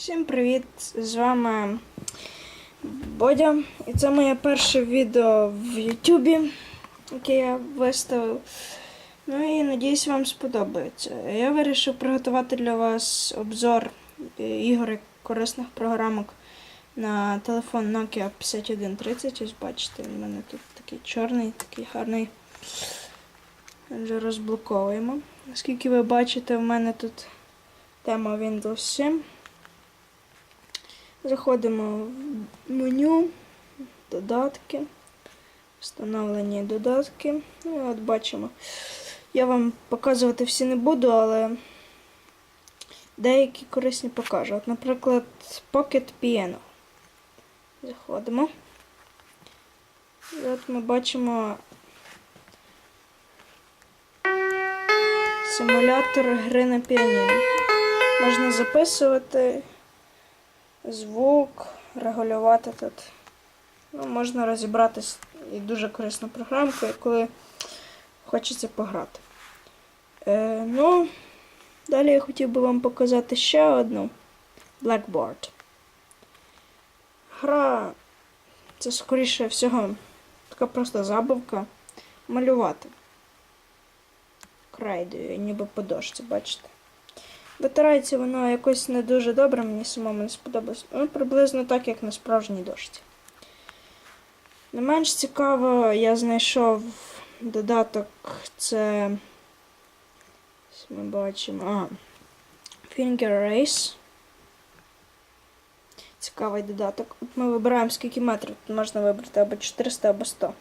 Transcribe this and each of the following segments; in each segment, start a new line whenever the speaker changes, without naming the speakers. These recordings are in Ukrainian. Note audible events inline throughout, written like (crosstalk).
Всім привіт! З вами Бодя. І це моє перше відео в Ютубі, яке я виставив. Ну і надіюсь, вам сподобається. Я вирішив приготувати для вас обзор е, ігор корисних програмок на телефон Nokia 5130. Ось бачите, у мене тут такий чорний, такий гарний. Вже розблоковуємо. Наскільки ви бачите, в мене тут тема Windows 7. Заходимо в меню, додатки, встановлені додатки. Ну, от бачимо. Я вам показувати всі не буду, але деякі корисні покажу. От, наприклад, Pocket Piano. Заходимо. І от ми бачимо симулятор гри на піаніно. Можна записувати звук, регулювати тут. Ну, можна розібратись і дуже корисна програмка, коли хочеться пограти. Е, ну, далі я хотів би вам показати ще одну Blackboard. Гра це скоріше всього така просто забавка малювати. Крайдою, ніби по дошці, бачите. Витирається воно якось не дуже добре, мені самому не сподобалось. Ну, приблизно так, як на справжній дошці. Не менш цікаво, я знайшов додаток, це. Ми бачимо. А, Finger Race. Цікавий додаток. От ми вибираємо скільки метрів. Тут можна вибрати або 400, або 100.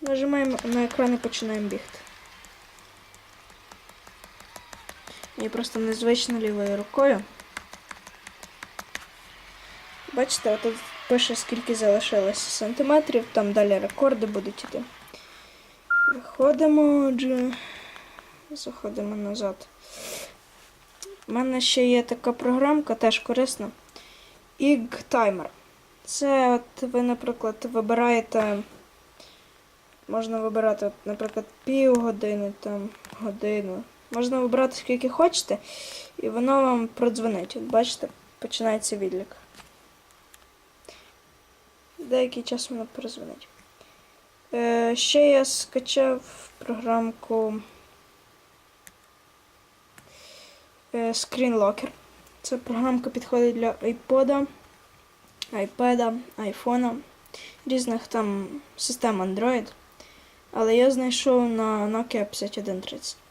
Нажимаємо на екран і починаємо бігти. Мені просто незвично лівою рукою. Бачите, тут пише, скільки залишилося сантиметрів, там далі рекорди будуть іти. Виходимо, отже, заходимо назад. У мене ще є така програмка, теж корисна. Ig Timer. Це от ви, наприклад, вибираєте. Можна вибирати, от, наприклад, півгодини, там, годину. Можна вибрати скільки хочете, і воно вам продзвонить. От бачите, починається відлік. Деякий час воно перезвонить. Е, ще я скачав програмку е, Screen Locker. Ця програмка підходить для iPod, iPad, iPhone, різних там систем Android. Але я знайшов на Nokia 5130.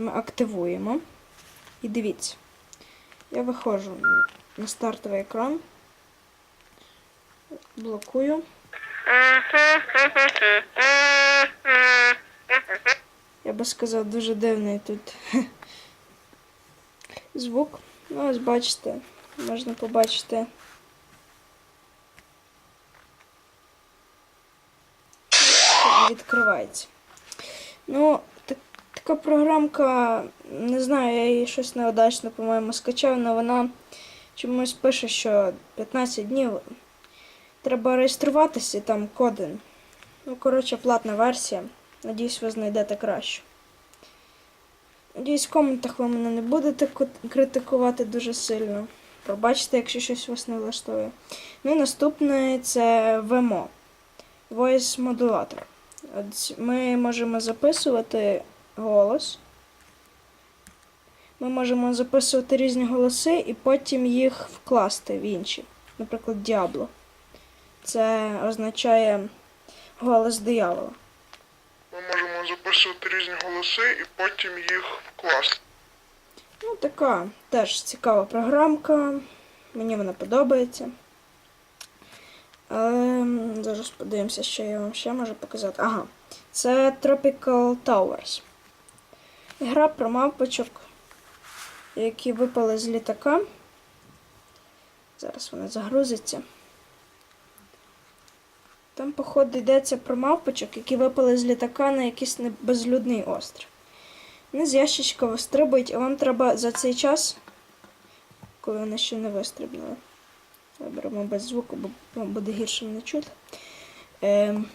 Ми активуємо. І дивіться. Я виходжу на стартовий екран. Блокую. Я би сказав, дуже дивний тут (laughs) звук. Ну, ось бачите, можна побачити. Відкривається. Ну, така програмка, не знаю, я її щось неудачно, по-моєму, скачав, але вона чомусь пише, що 15 днів треба реєструватися, і там коди. Ну, коротше, платна версія. Надіюсь, ви знайдете кращу. Надіюсь, в коментах ви мене не будете критикувати дуже сильно. Пробачте, якщо щось вас не влаштує. Ну і наступне це VMO. Voice Modulator. От ми можемо записувати голос. Ми можемо записувати різні голоси і потім їх вкласти в інші. Наприклад, Diablo. Це означає голос диявола.
Ми можемо записувати різні голоси і потім їх вкласти.
Ну, така теж цікава програмка. Мені вона подобається. Але зараз подивимося, що я вам ще можу показати. Ага, це Tropical Towers. Гра про мавпочок, які випали з літака. Зараз вона загрузиться. Там, походу, йдеться про мавпочок, які випали з літака на якийсь безлюдний острів. Вони з ящичка вистрибують, а вам треба за цей час, коли вони ще не вистрибнули. Виберемо без звуку, бо вам буде гірше мене чути. Ем,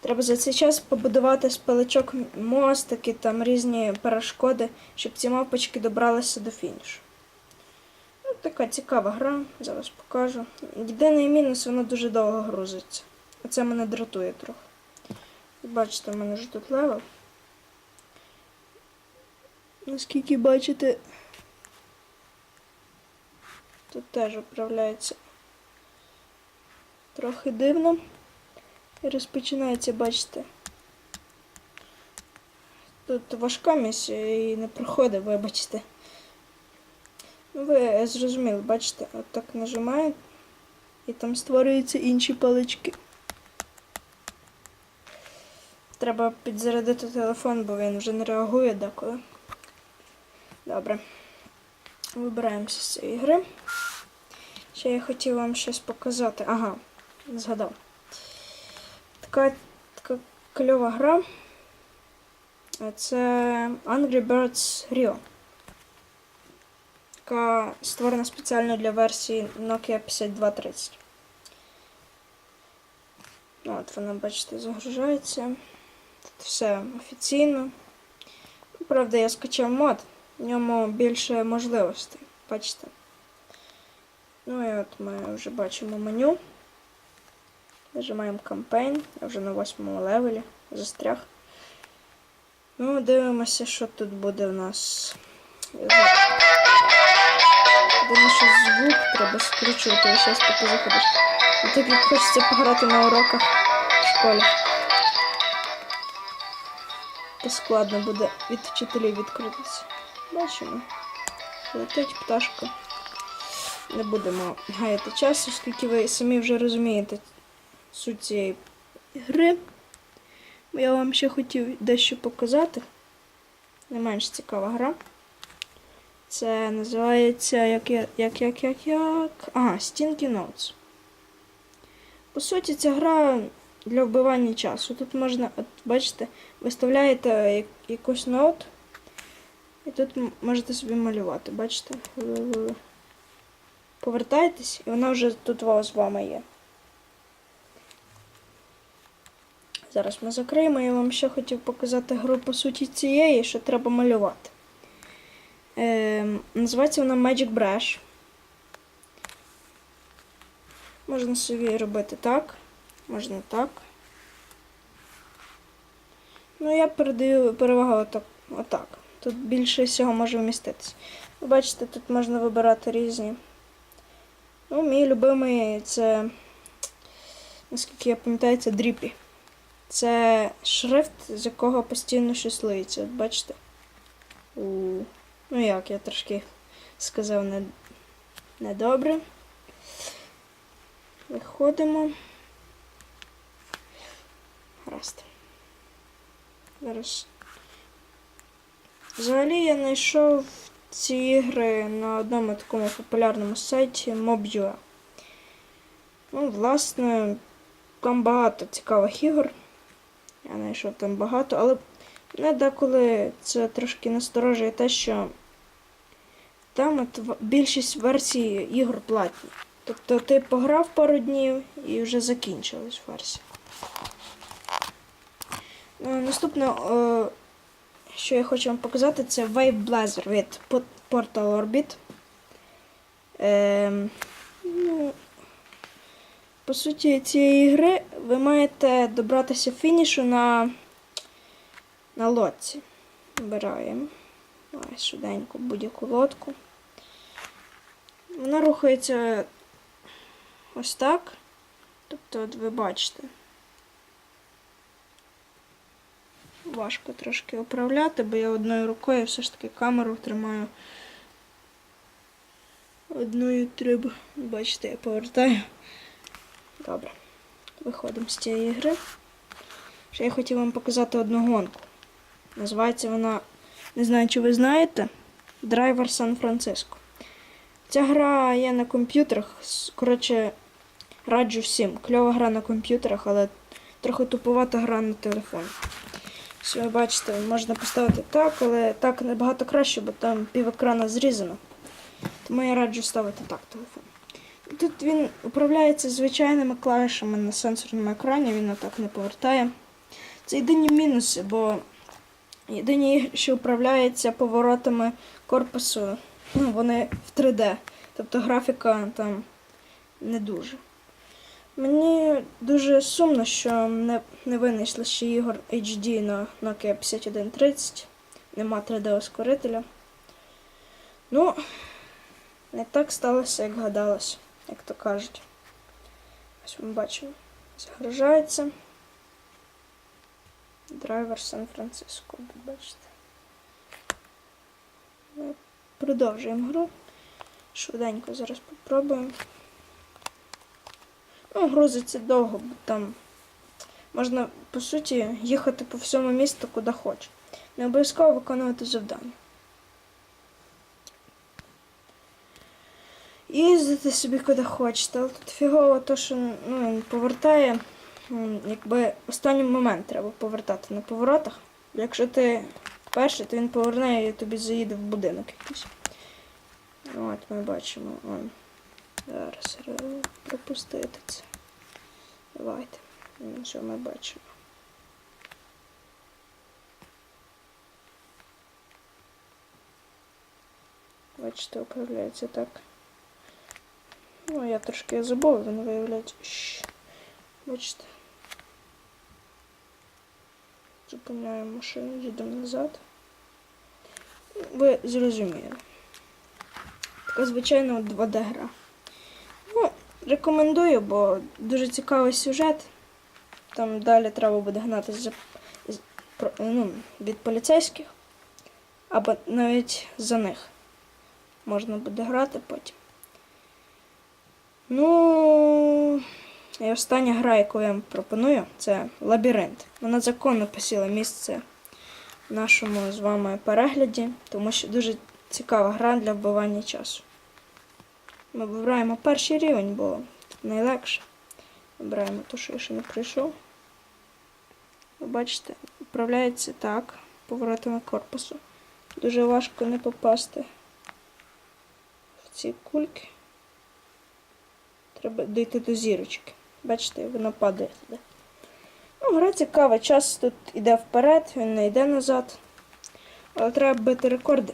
треба за цей час побудувати з паличок мостики, там різні перешкоди, щоб ці мавпочки добралися до фінішу. така цікава гра, зараз покажу. Єдиний мінус, вона дуже довго грузиться. Оце мене дратує трохи. Бачите, в мене вже тут левел. Наскільки бачите, тут теж управляється трохи дивно. Розпочинається, бачите. Тут важка місія і не проходить, вибачте. Ну, ви зрозуміли, бачите, от так нажимаю, і там створюються інші палички. Треба підзарядити телефон, бо він вже не реагує деколи. Добре. Вибираємося з цієї гри. Ще я хотів вам щось показати. Ага, згадав. Така, така кльова гра. Це Angry Birds Rio. Яка створена спеціально для версії Nokia 5230. Ну, От вона, бачите, загружається. Тут все офіційно. Правда, я скачав мод, в ньому більше можливостей. Бачите? Ну і от ми вже бачимо меню. Нажимаємо кампейн. Я вже на восьмому левелі застряг. Ну, дивимося, що тут буде у нас. Думаю, що звук треба скручувати, зараз поки заходиш. І так як хочеться пограти на уроках в школі. То складно буде від вчителів відкритися. Бачимо. Летить пташка. Не будемо гаяти часу, оскільки ви самі вже розумієте суть цієї гри. Я вам ще хотів дещо показати. Не менш цікава гра. Це називається як як як як як як. Stinky Notes. По суті, ця гра для вбивання часу. Тут можна, от бачите, виставляєте якусь ноут, і тут можете собі малювати. Бачите? Повертаєтесь, і вона вже тут з вами є. Зараз ми закриємо. Я вам ще хотів показати гру по суті цієї, що треба малювати. Ем, називається вона Magic Brush. Можна собі робити так, можна так. Ну, я передаю перевагу отак. отак. Тут більше всього може вміститися. Ви бачите, тут можна вибирати різні. Ну, мій любимий це, наскільки я пам'ятаю, це дріпі. Це шрифт, з якого постійно щось лиється. От бачите? У... Ну як, я трошки сказав не... недобре. Виходимо. Гаразд. Зараз. Взагалі я знайшов ці ігри на одному такому популярному сайті Mob.ua. Ну, власне, там багато цікавих ігор. Я знайшов там багато, але мене деколи це трошки насторожує те, що там от більшість версій ігор платні. Тобто ти пограв пару днів і вже закінчилась версія. Ну, Наступне, е, що я хочу вам показати, це Wave Blazer від Portal Orbit. Ем, ну, по суті, цієї гри ви маєте добратися фінішу на, на лодці. Вибираємо. Швиденько будь-яку лодку. Вона рухається ось так. Тобто, от ви бачите. Важко трошки управляти, бо я одною рукою все ж таки камеру тримаю. Одною треба. Бачите, я повертаю. Добре. Виходимо з цієї гри. Ще я хотів вам показати одну гонку. Називається вона, не знаю, чи ви знаєте, Драйвер Сан-Франциско. Ця гра є на комп'ютерах. Коротше, раджу всім. Кльова гра на комп'ютерах, але трохи туповата гра на телефоні. Що ви бачите, можна поставити так, але так набагато краще, бо там пів екрана зрізано. Тому я раджу ставити так телефон. Тут він управляється звичайними клавішами на сенсорному екрані, він отак не повертає. Це єдині мінуси, бо єдині, що управляється поворотами корпусу ну, вони в 3D. Тобто графіка там не дуже. Мені дуже сумно, що не, не винайшли ще ігор HD на Nokia 5130. Нема 3D-ускорителя. Ну, не так сталося, як гадалось, як то кажуть. Ось ми бачимо. Загружається. Драйвер Сан-Франциско, бачите. Ми продовжуємо гру. Швиденько зараз попробуємо. Ну, грузиться довго, бо там можна, по суті, їхати по всьому місту, куди хочеш. Не обов'язково виконувати завдання. Їздити собі куди хочете, але тут фігово то, що ну, він повертає, якби останній момент треба повертати на поворотах. Якщо ти перший, то він поверне і тобі заїде в будинок якийсь. От ми бачимо. Он. Зараз е, пропустити це. Давайте. Що ми бачимо? Бачите, управляється так. Ну, я трошки забув, він виявляється. Бачите. Зупиняємо машину, їдемо назад. Ви зрозуміли. Така звичайна 2D гра. Ну, рекомендую, бо дуже цікавий сюжет. Там далі треба буде гнатися за, ну, від поліцейських, або навіть за них. Можна буде грати потім. Ну, і остання гра, яку я вам пропоную, це лабіринт. Вона законно посіла місце в нашому з вами перегляді, тому що дуже цікава гра для вбивання часу. Ми вибираємо перший рівень, бо найлегше. Вибираємо те, що я ще не пройшов. Ви бачите, управляється так, поворотами корпусу. Дуже важко не попасти в ці кульки. Треба дійти до зірочки. Бачите, вона падає туди. Ну, гра цікава, час тут іде вперед, він не йде назад. Але треба бити рекорди.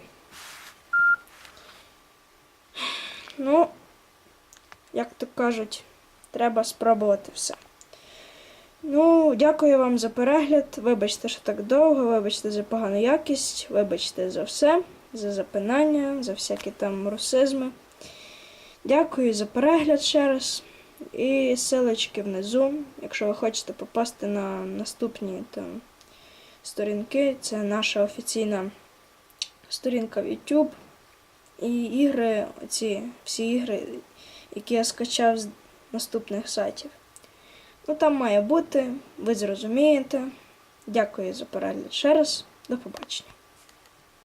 Ну, як то кажуть, треба спробувати все. Ну, дякую вам за перегляд. Вибачте, що так довго, вибачте за погану якість, вибачте за все, за запинання, за всякі там русизми. Дякую за перегляд ще раз. І ссылочки внизу, якщо ви хочете попасти на наступні там, сторінки, це наша офіційна сторінка в YouTube. І ігри, оці всі ігри, які я скачав з наступних сайтів. Ну там має бути, ви зрозумієте. Дякую за перегляд ще раз. До побачення.